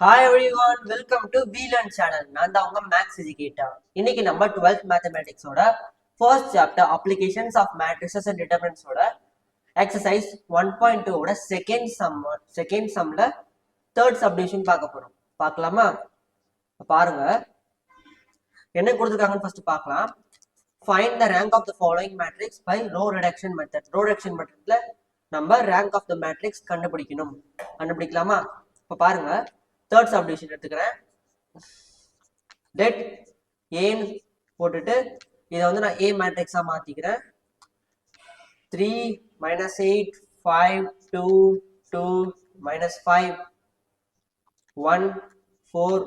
Hi everyone welcome to வீலன் channel நான் தான் உங்க மேக்ஸ் எஜுகேட்டர் இன்னைக்கு நம்ம twelfth மேத்தமேட்டிக்ஸோட first chapter applications of matrices and டிட்டர்மினன்ஸோட exercise one point டூவோட செகண்ட் சம் செகண்ட் சம்ல தேர்ட் சப்டிவிஷன் பார்க்க போறோம். பார்க்கலாமா? பாருங்க. என்ன கொடுத்துருக்காங்கன்னு ஃபர்ஸ்ட் பார்க்கலாம். Find the rank of the following matrix by row reduction method row reduction மெத்தட்ல நம்ம ரேங்க் ஆஃப் த மேட்ரிக்ஸ் கண்டுபிடிக்கணும். கண்டுபிடிக்கலாமா? இப்போ பாருங்க. தேர்ட் சப்டிவிஷன் எடுத்துக்கிறேன். டெட் ஏன்னு போட்டுட்டு இதை வந்து நான் ஏ மேட்ரிக்ஸாக மாற்றிக்கிறேன் three minus eight five two two minus five one four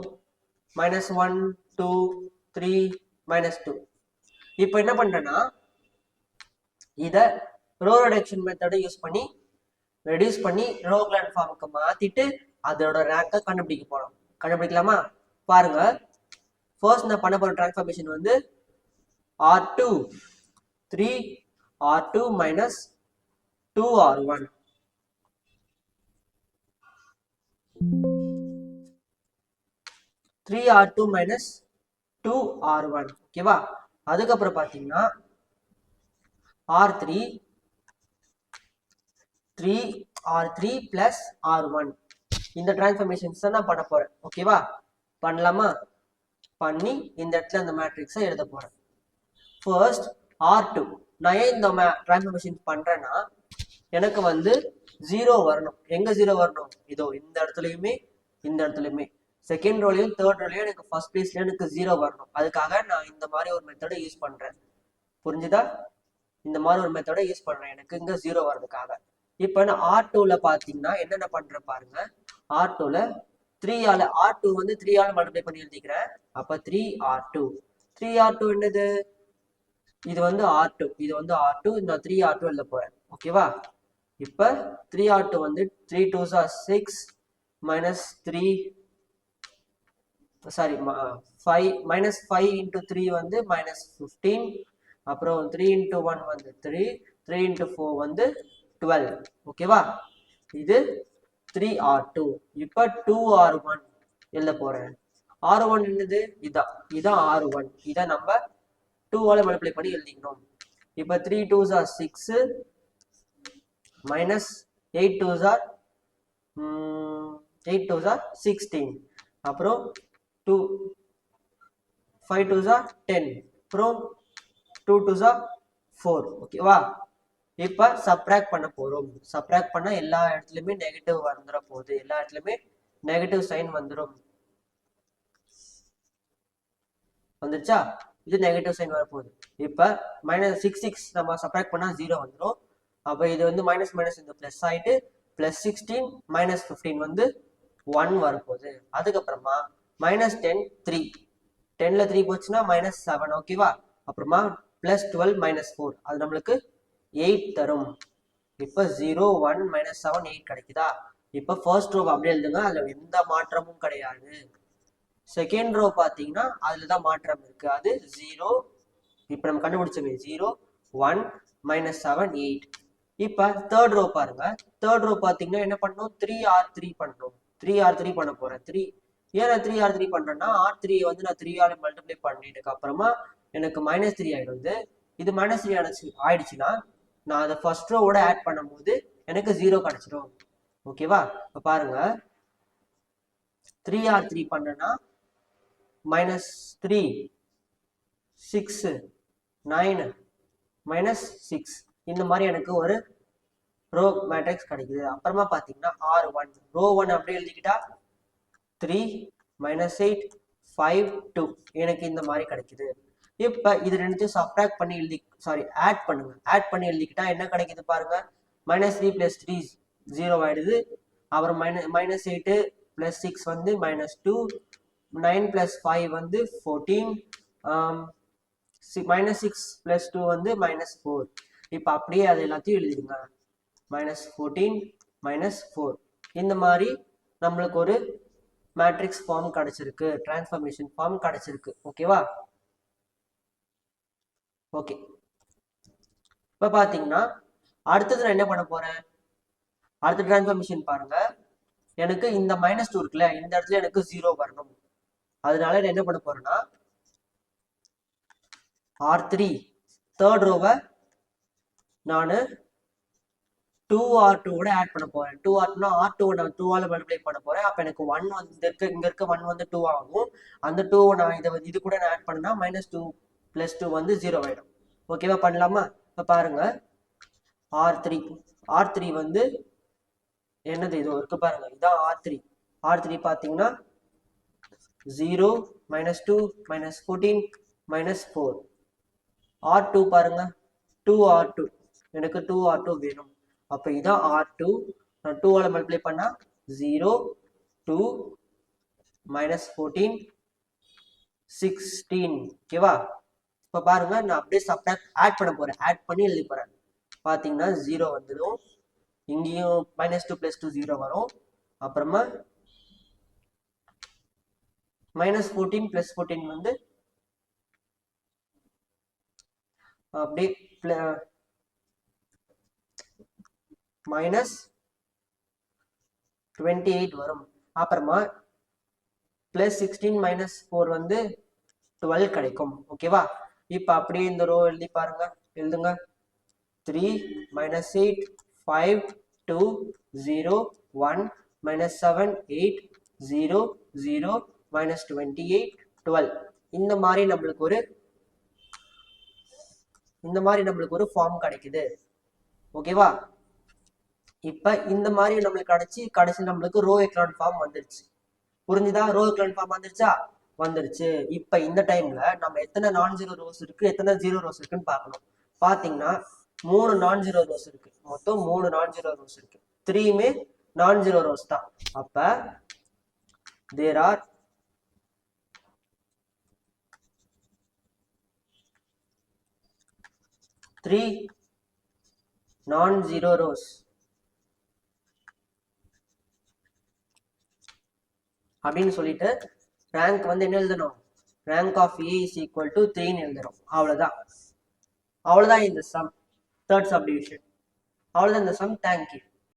minus one two three minus two இப்போ என்ன பண்ணுறேன்னா இதை ரோ ரிடக்ஷன் மெத்தடை யூஸ் பண்ணி ரெடியூஸ் பண்ணி ரோ கிளாண்ட் ஃபார்முக்கு மாற்றிட்டு அதோட ரேங்கை கண்டுபிடிக்க போகிறோம் கண்டுபிடிக்கலாமா? பாருங்க. ஃபர்ஸ்ட் நான் பண்ண போகிற ட்ரான்ஸ்ஃபர்மேஷன் வந்து R two three R two minus two R one three R two minus two R one ஓகேவா அதுக்கப்புறம் பார்த்தீங்கன்னா R three three R three plus R one இந்த டிரான்ஸ்ஃபர்மேஷன்ஸ் தான் நான் பண்ண போறேன். ஓகேவா பண்ணலாமா? பண்ணி இந்த இடத்துல அந்த மேட்ரிக்ஸை எழுத போறேன். ஃபர்ஸ்ட் ஆர் டூ நான் ஏன் இந்த டிரான்ஸ்ஃபர்மேஷன் பண்றேன்னா எனக்கு வந்து ஜீரோ வரணும். எங்க ஜீரோ வரணும்? இதோ இந்த இடத்துலயுமே இந்த இடத்துலயுமே. செகண்ட் ரோலையும் தேர்ட் ரோலையும் எனக்கு ஃபர்ஸ்ட் பிளேஸ்ல எனக்கு ஜீரோ வரணும். அதுக்காக நான் இந்த மாதிரி ஒரு மெத்தடை யூஸ் பண்றேன். புரிஞ்சுதா? இந்த மாதிரி ஒரு மெத்தடை யூஸ் பண்றேன். எனக்கு இங்க ஜீரோ வர்றதுக்காக. இப்போ நான் ஆர் டூல பாத்தீங்கன்னா என்னென்ன பண்றேன் பாருங்க. ஆர் டூல த்ரீ ஆல ஆர் டூ வந்து த்ரீ ஆல் மல்டிப்ளை பண்ணி எழுதிக்கிறேன். அப்ப three R two three R two என்னது? இது வந்து ஆர் டூ இது வந்து ஆர் டூ இந்த த்ரீ ஆர் டூ எழுத போறேன். ஓகேவா இப்ப த்ரீ ஆர் டூ வந்து three two sir six minus three sorry five minus five into three வந்து மைனஸ் ஃபிஃப்டீன் அப்புறம் த்ரீ இன்டூ ஒன் வந்து த்ரீ த்ரீ இன்டூ ஃபோர் வந்து டுவெல் ஓகேவா இது த்ரீ ஆர் டூ இப்போ டூ ஆர் ஒன் எழுத போறேன். ஆர் ஒன் என்னது? இதான் இதான் ஆர் ஒன் இதை நம்ம டூவால் மல்டிப்ளை பண்ணி எழுதிக்கணும். இப்போ three two R six minus eight two R eight two R sixteen அப்புறம் two five two R ten அப்புறம் டூ டூ ஆர் ஃபோர் ஓகேவா இப்போ சப்ராக்ட் பண்ண போறோம். சப்ராக்ட் பண்ண எல்லா இடத்துலயுமே நெகட்டிவ் வந்துட போகுது. எல்லா இடத்துலயுமே நெகட்டிவ் சைன் வந்துடும் வந்துருச்சா? இது நெகட்டிவ் சைன் வரப்போகுது இப்போ மைனஸ் சிக்ஸ் சிக்ஸ் நம்ம சப்ராக்ட் பண்ணா ஜீரோ வந்துடும் அப்போ இது வந்து மைனஸ் மைனஸ் இந்த ப்ளஸ் ஆயிட்டு ப்ளஸ் சிக்ஸ்டீன் மைனஸ் ஃபிஃப்டீன் வந்து ஒன் வரப்போகுது அதுக்கப்புறமா மைனஸ் டென் த்ரீ டென்ல த்ரீ போச்சுன்னா மைனஸ் செவன் ஓகேவா அப்புறமா பிளஸ் டுவெல் மைனஸ் ஃபோர் அது நம்மளுக்கு எயிட் தரும். இப்போ zero one minus seven eight கிடைக்குதா? இப்போ ஃபர்ஸ்ட் ரோ அப்படியே எழுதுங்க. அதில் எந்த மாற்றமும் கிடையாது. செகண்ட் ரோ பார்த்தீங்கன்னா அதில் தான் மாற்றம் இருக்கு. அது ஜீரோ இப்போ நம்ம கண்டுபிடிச்சோமே zero one minus seven eight இப்போ தேர்ட் ரோ பாருங்க. தேர்ட் ரோ பார்த்தீங்கன்னா என்ன பண்ணோம்? த்ரீ ஆர் த்ரீ பண்ணணும் த்ரீ ஆர் த்ரீ பண்ண போகிறேன் த்ரீ ஏன் நான் த்ரீ ஆர் த்ரீ பண்றேன்னா ஆர் த்ரீ வந்து நான் த்ரீ ஆர் மல்டிப்ளை பண்ணிட்டு அப்புறமா எனக்கு மைனஸ் த்ரீ ஆகிடுது இது மைனஸ் த்ரீ ஆயிடுச்சு ஆயிடுச்சுன்னா நான் அதை ஃபர்ஸ்ட் ரோவோட ஆட் பண்ணும்போது எனக்கு ஜீரோ கிடச்சிரும். ஓகேவா இப்போ பாருங்க. த்ரீ ஆர் த்ரீ பண்ணனா minus three six nine minus six இந்த மாதிரி எனக்கு ஒரு ரோ மேட்ரிக்ஸ் கிடைக்குது. அப்புறமா பார்த்தீங்கன்னா ஆர் ஒன் ரோ ஒன் அப்படியே எழுதிக்கிட்டா three minus eight five two எனக்கு இந்த மாதிரி கிடைக்குது. இப்போ இது ரெண்டுத்தையும் சப்ராக்ட் பண்ணி எழுதி சாரி ஆட் பண்ணுங்க. ஆட் பண்ணி எழுதிக்கிட்டா என்ன கிடைக்குது பாருங்க. Minus three plus three zero ஆயிடுது. அப்புறம் minus minus eight plus six வந்து minus two nine plus five வந்து fourteen minus six plus two வந்து மைனஸ் ஃபோர் இப்போ அப்படியே அது எல்லாத்தையும் எழுதிடுங்க. மைனஸ் ஃபோர்டீன் மைனஸ் ஃபோர் இந்த மாதிரி நம்மளுக்கு ஒரு மேட்ரிக்ஸ் ஃபார்ம் கிடைச்சிருக்கு. டிரான்ஸ்ஃபர்மேஷன் ஃபார்ம் கிடைச்சிருக்கு. ஓகேவா ஓகே இப்போ பார்த்தீங்கன்னா அடுத்தது நான் என்ன பண்ண போறேன்? அடுத்த டிரான்ஸ்ஃபர்மேஷன் பாருங்க. எனக்கு இந்த மைனஸ் டூ இருக்குல்ல இந்த இடத்துல எனக்கு ஜீரோ வரணும். அதனால நான் என்ன பண்ண போறேன்னா ஆர் த்ரீ தேர்ட் ரோவை நான் டூ ஆர் டூவோட ஆட் பண்ண போறேன். டூ ஆர் டூனா ஆர் டூ நான் டூவால் மல்டிப்ளை பண்ண போறேன். அப்போ எனக்கு ஒன் வந்து இருக்க இங்க இருக்க ஒன் வந்து டூ ஆகும். அந்த டூ நான் இதை வந்து இது கூட நான் ஆட் பண்ணா மைனஸ் டூ பிளஸ் டூ வந்து ஜீரோ ஆயிடும். ஓகேவா பண்ணலாமா? இப்போ பாருங்க. ஆர் த்ரீ ஆர் த்ரீ வந்து என்னது இது? இருக்கு பாருங்க. இதான் ஆர் த்ரீ ஆர் த்ரீ பார்த்தீங்கன்னா zero minus two minus fourteen minus four R two பாருங்க. டூ ஆர் டூ எனக்கு டூ ஆர் டூ வேணும். அப்போ இதான் ஆர் டூ நான் டூவால் மல்டிப்ளை பண்ணால் zero two minus fourteen sixteen ஓகேவா இப்போ பாருங்க நான் அப்படியே சப்டாக்ட் ஆட் பண்ண போறேன். ஆட் பண்ணி எழுதி போறேன். பார்த்தீங்கன்னா ஜீரோ வந்துடும். இங்கேயும் minus two plus two zero வரும். அப்புறமா மைனஸ் ஃபோர்டீன் பிளஸ் ஃபோர்டீன் வந்து அப்படியே மைனஸ் டுவெண்ட்டி எயிட் வரும். அப்புறமா பிளஸ் சிக்ஸ்டீன் மைனஸ் ஃபோர் வந்து டுவெல் கிடைக்கும். ஓகேவா இப்போ அப்படியே இந்த ரோ எழுதி பாருங்க. எழுதுங்க. Three minus eight five two zero one minus seven eight zero zero minus twenty eight twelve இந்த மாதிரி நம்மளுக்கு ஒரு இந்த மாதிரி நம்மளுக்கு ஒரு ஃபார்ம் கிடைக்குது. ஓகேவா இப்ப இந்த மாதிரி நம்மளுக்கு கிடைச்சி கடைசி நம்மளுக்கு ரோ எக்லான் ஃபார்ம் வந்துருச்சு. புரிஞ்சுதா? ரோ எக்லான் ஃபார்ம் வந்துருச்சா? வந்துருச்சு. இப்ப இந்த டைம்ல நம்ம எத்தனை நான் ஜீரோ ரோஸ் இருக்கு எத்தனை ஜீரோ ரோஸ் இருக்குன்னு பார்க்கணும். பாத்தீங்கன்னா மூணு நான் ஜீரோ ரோஸ் இருக்கு. மொத்தம் மூணு நான் ஜீரோ ரோஸ் இருக்கு. த்ரீமே நான் ஜீரோ ரோஸ் தான். அப்ப தேர் ஆர் த்ரீ நான் ஜீரோ ரோஸ் அப்படின்னு சொல்லிட்டு ரேங்க் வந்து என்ன எழுதணும்? Rank of A is equal to த்ரீன்னு எழுதுறோம் அவ்வளோதான் அவ்வளோதான் இந்த சம் தேர்ட் சப் டிவிஷன் அவ்வளோதான் இந்த சம் தேங்க்யூ